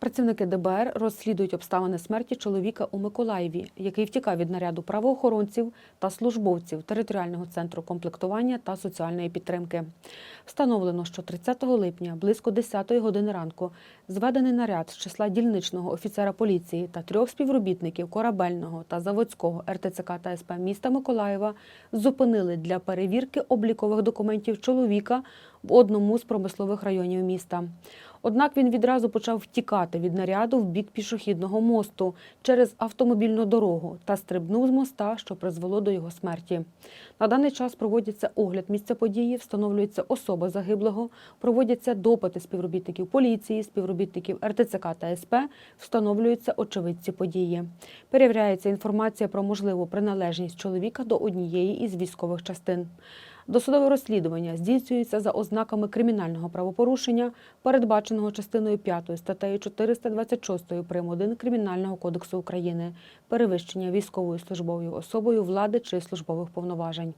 Працівники ДБР розслідують обставини смерті чоловіка у Миколаєві, який втікав від наряду правоохоронців та службовців територіального центру комплектування та соціальної підтримки. Встановлено, що 30 липня близько 10 години ранку зведений наряд з числа дільничного офіцера поліції та трьох співробітників корабельного та заводського РТЦК та СП міста Миколаєва зупинили для перевірки облікових документів чоловіка в одному з промислових районів міста. Однак він відразу почав втікати від наряду в бік пішохідного мосту через автомобільну дорогу та стрибнув з моста, що призвело до його смерті. На даний час проводиться огляд місця події, встановлюється особа загиблого, проводяться допити співробітників поліції, співробітників РТЦК та СП, встановлюються очевидці події. Перевіряється інформація про можливу приналежність чоловіка до однієї із військових частин. Досудове розслідування здійснюється за ознаками кримінального правопорушення, передбаченого частиною 5 статтею 426 прим. 1 Кримінального кодексу України, перевищення військовою службовою особою влади чи службових повноважень.